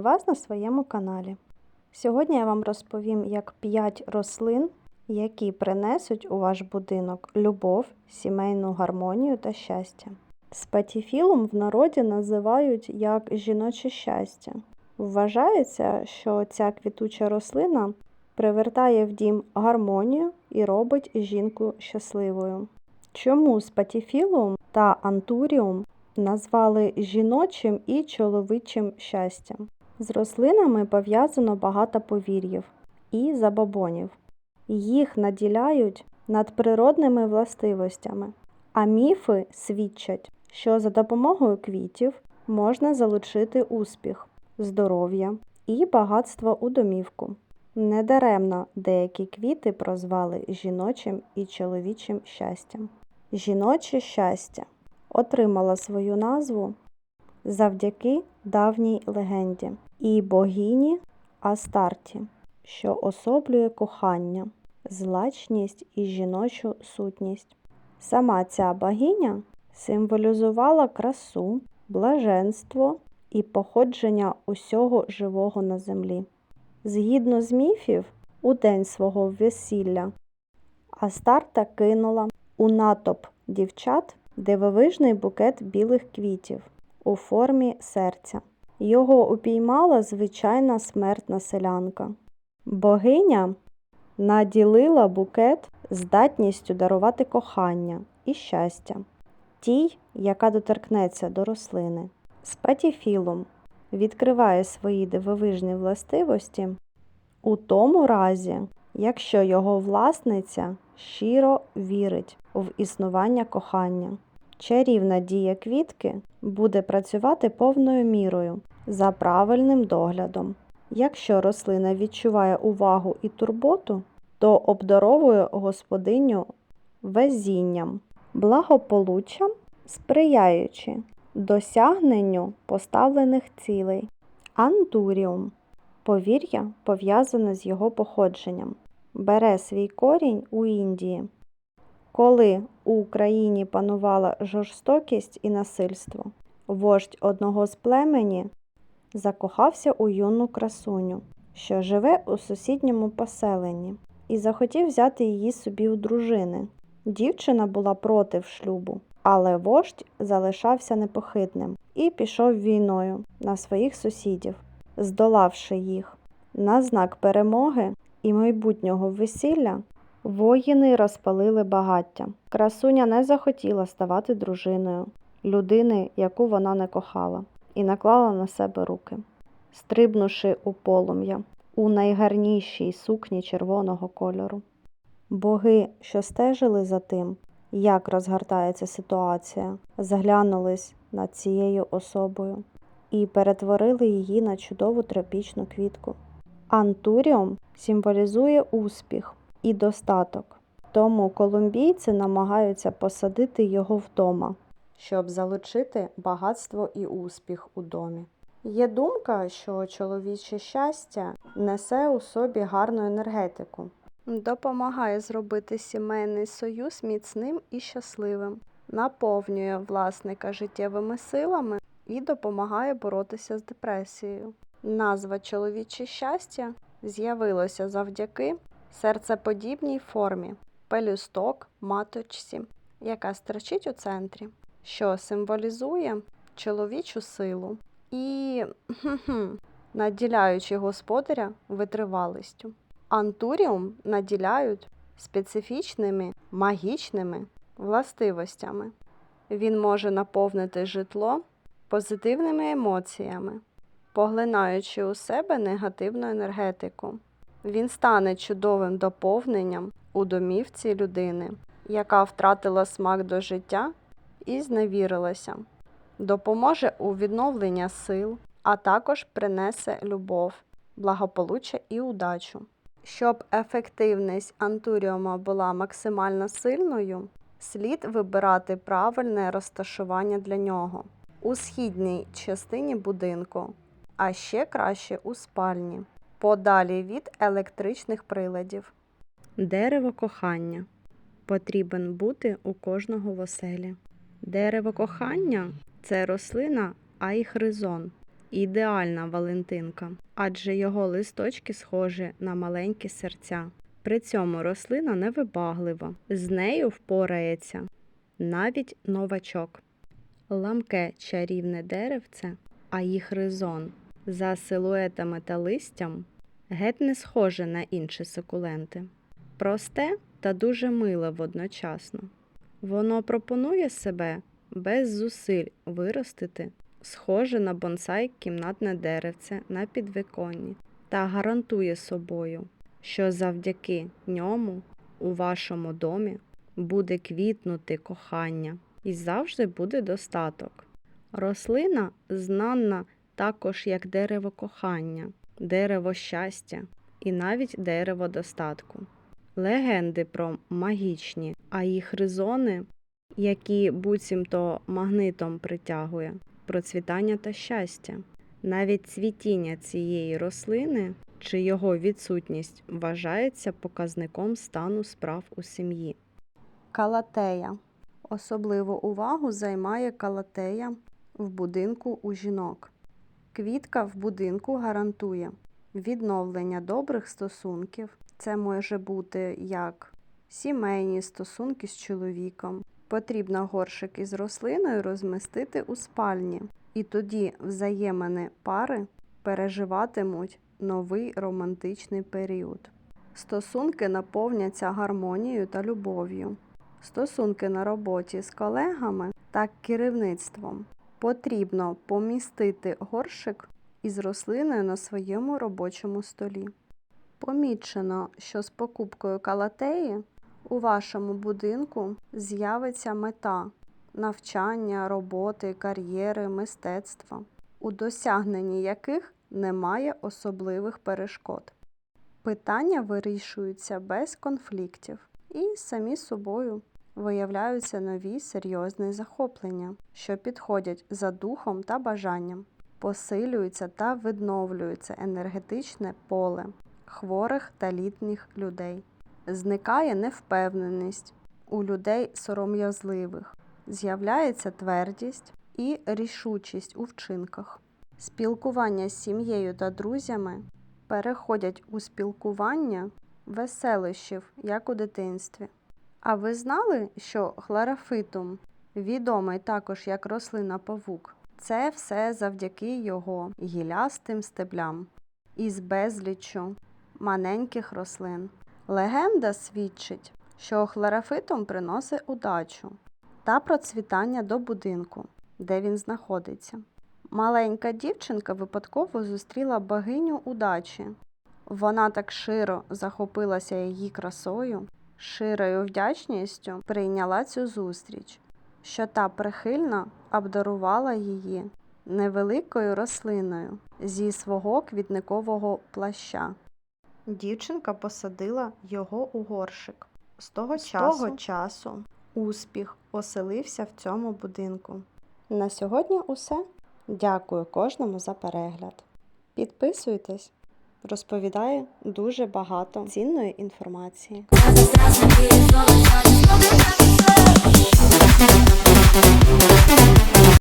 Вітаю вас на своєму каналі. Сьогодні я вам розповім, як 5 рослин, які принесуть у ваш будинок любов, сімейну гармонію та щастя. Спатіфілум в народі називають як жіноче щастя. Вважається, що ця квітуча рослина привертає в дім гармонію і робить жінку щасливою. Чому спатіфілум та антуріум назвали жіночим і чоловічим щастям? З рослинами пов'язано багато повір'їв і забобонів. Їх наділяють надприродними властивостями, а міфи свідчать, що за допомогою квітів можна залучити успіх, здоров'я і багатство у домівку. Недаремно деякі квіти прозвали жіночим і чоловічим щастям. Жіноче щастя отримало свою назву завдяки давній легенді і богині Астарті, що особлює кохання, злачність і жіночу сутність. Сама ця богиня символізувала красу, блаженство і походження усього живого на землі. Згідно з міфів, у день свого весілля Астарта кинула у натовп дівчат дивовижний букет білих квітів у формі серця. Його упіймала звичайна смертна селянка. Богиня наділила букет здатністю дарувати кохання і щастя, тій, яка доторкнеться до рослини. Спатіфілум відкриває свої дивовижні властивості у тому разі, якщо його власниця щиро вірить в існування кохання. Чарівна дія квітки буде працювати повною мірою за правильним доглядом. Якщо рослина відчуває увагу і турботу, то обдаровує господиню везінням, благополуччям, сприяючи досягненню поставлених цілей. Антуріум повір'я пов'язане з його походженням, бере свій корінь у Індії. Коли у Україні панувала жорстокість і насильство, вождь одного з племені закохався у юну красуню, що живе у сусідньому поселенні, і захотів взяти її собі у дружини. Дівчина була проти шлюбу, але вождь залишався непохитним і пішов війною на своїх сусідів, здолавши їх. На знак перемоги і майбутнього весілля воїни розпалили багаття. Красуня не захотіла ставати дружиною людини, яку вона не кохала, і наклала на себе руки, стрибнувши у полум'я у найгарнішій сукні червоного кольору. Боги, що стежили за тим, як розгортається ситуація, заглянулись над цією особою і перетворили її на чудову тропічну квітку. Антуріум символізує успіх і достаток, тому колумбійці намагаються посадити його вдома, щоб залучити багатство і успіх у домі. Є думка, що чоловіче щастя несе у собі гарну енергетику, допомагає зробити сімейний союз міцним і щасливим, наповнює власника життєвими силами і допомагає боротися з депресією. Назва чоловіче щастя з'явилося завдяки серцеподібній формі пелюсток маточці, яка стерчить у центрі, що символізує чоловічу силу і наділяючи господаря витривалістю. Антуріум наділяють специфічними магічними властивостями. Він може наповнити житло позитивними емоціями, поглинаючи у себе негативну енергетику. Він стане чудовим доповненням у домівці людини, яка втратила смак до життя і зневірилася, допоможе у відновленні сил, а також принесе любов, благополуччя і удачу. Щоб ефективність антуріума була максимально сильною, слід вибирати правильне розташування для нього у східній частині будинку, а ще краще у спальні, подалі від електричних приладів. Дерево кохання потрібен бути у кожного в оселі. Дерево кохання це рослина айхризон. ідеальна Валентинка, адже його листочки схожі на маленькі серця. При цьому рослина невибаглива, з нею впорається навіть новачок. Ламке чарівне деревце, а їх ризон за силуетами та листям геть не схоже на інші сукуленти. Просте та дуже миле водночасно. Воно пропонує себе без зусиль виростити схоже на бонсай кімнатне деревце на підвіконні та гарантує собою, що завдяки ньому у вашому домі буде квітнути кохання і завжди буде достаток. Рослина знана також як дерево кохання, дерево щастя і навіть дерево достатку. Легенди про магічні, а їх ризони, які буцімто магнитом притягує, процвітання та щастя. Навіть цвітіння цієї рослини чи його відсутність вважається показником стану справ у сім'ї. Калатея. Особливу увагу займає калатея в будинку у жінок. Квітка в будинку гарантує відновлення добрих стосунків. Це може бути як сімейні стосунки з чоловіком. Потрібно горшик із рослиною розмістити у спальні, і тоді взаємини пари переживатимуть новий романтичний період. Стосунки наповняться гармонією та любов'ю. Стосунки на роботі з колегами та керівництвом. Потрібно помістити горшик із рослиною на своєму робочому столі. Помічено, що з покупкою калатеї у вашому будинку з'явиться мета навчання, роботи, кар'єри, мистецтва, у досягненні яких немає особливих перешкод. Питання вирішуються без конфліктів і самі собою виявляються нові серйозні захоплення, що підходять за духом та бажанням, посилюється та відновлюється енергетичне поле хворих та літніх людей. Зникає невпевненість у людей сором'язливих, з'являється твердість і рішучість у вчинках. Спілкування з сім'єю та друзями переходять у спілкування веселищів, як у дитинстві. А ви знали, що хлорофитум, відомий також як рослина павук, це все завдяки його гілястим стеблям із безліччю маленьких рослин. Легенда свідчить, що хлорофитум приносить удачу та процвітання до будинку, де він знаходиться. Маленька дівчинка випадково зустріла богиню удачі. Вона так широ захопилася її красою, широю вдячністю прийняла цю зустріч, що та прихильно обдарувала її невеликою рослиною зі свого квітникового плаща. Дівчинка посадила його у горшик. З того, часу, того часу успіх оселився в цьому будинку. На сьогодні усе. Дякую кожному за перегляд. Підписуйтесь, розповідаю дуже багато цінної інформації.